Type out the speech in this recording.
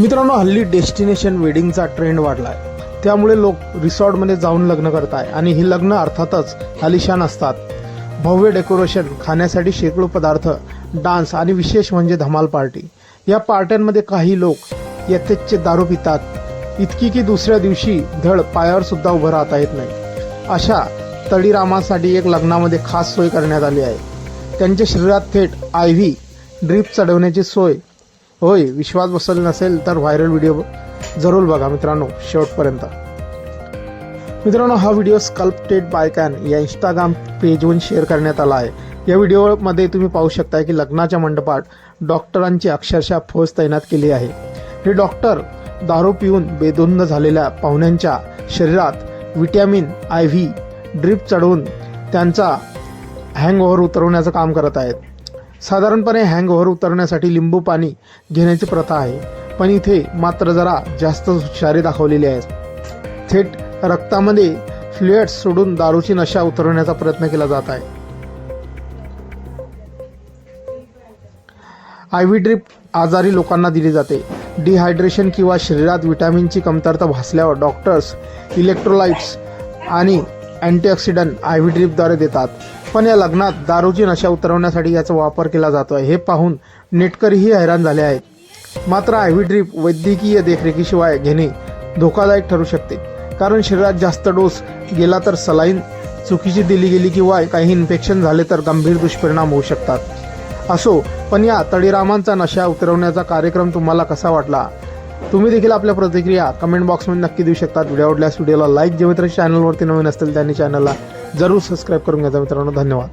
मित्रांनो हल्ली destination वेडिंगचा trend वाढलाय. त्यामुळे लोक रिसॉर्टमध्ये जाऊन लग्न करताय. आणि ही लग्न अर्थातच आलिशान असतात. भव्य डेकोरेशन खाण्यासाठी शेकडो पदार्थ डान्स आणि विशेष म्हणजे धमाल पार्टी या पार्ट्यांमध्ये काही लोक यथेच्छ दारू पितात. इतकी की दुसऱ्या दिवशी धड पायावर सुद्धा उभं राहता येत नाही. अशा तळीरामासाठी एक लग्नामध्ये खास सोय करण्यात आली आहे. त्यांच्या शरीरात थेट आय व्ही ड्रीप चढवण्याची सोय होय विश्वास बसल नसेल तर व्हायरल व्हिडिओ जरूर बघा मित्रांनो शेवटपर्यंत. मित्रांनो हा व्हिडिओ स्कल्प्टेड बाय कॅन या इंस्टाग्राम पेजवरून शेअर करण्यात आला आहे. या व्हिडिओमध्ये तुम्ही पाहू शकता की लग्नाच्या मंडपात डॉक्टरांची अक्षरशः फौज तैनात केली आहे. हे डॉक्टर दारू पिऊन बेधुंद झालेल्या पाहुण्यांच्या शरीरात विटॅमिन आय व्ही ड्रीप चढवून त्यांचा हँगओव्हर उतरवण्याचं काम करत आहेत. साधारणपणे हँगओव्हर उतरण्यासाठी लिंबू पाणी घेण्याची प्रथा आहे. पण इथे मात्र जरा जास्त हुशारी दाखवलेली आहे. थेट रक्तामध्ये फ्लुएट्स सोडून दारूची नशा उतरवण्याचा प्रयत्न केला जात आहे. आय व्ही ड्रिप आजारी लोकांना दिली जाते. डिहायड्रेशन किंवा शरीरात विटॅमिनची कमतरता भासल्यावर डॉक्टर्स इलेक्ट्रोलाइट्स आणि अँटीऑक्सिडंट आय व्ही ड्रिपद्वारे देतात. पण या लग्नात दारूची नशा उतरवण्यासाठी याचा वापर केला जातोय. हे पाहून नेटकरीही हैराण झाले आहेत. मात्र आय व्ही ड्रीप वैद्यकीय देखरेखीशिवाय घेणे धोकादायक ठरू शकते. कारण शरीरात जास्त डोस गेला तर सलाईन चुकीची दिली गेली किंवा काही इन्फेक्शन झाले तर गंभीर दुष्परिणाम होऊ शकतात. असो पण या तळीरामांचा नशा उतरवण्याचा कार्यक्रम तुम्हाला कसा वाटला? तुम्ही देखील आपल्या प्रतिक्रिया कमेंट बॉक्समध्ये नक्की देऊ शकतात व्हिडिओ आवडल्यास व्हिडिओला लाईक जे मित्र चॅनलवरती नवीन असतील त्यांनी चॅनलला जरूर सबस्क्राईब करून घ्यायचा मित्रांनो धन्यवाद.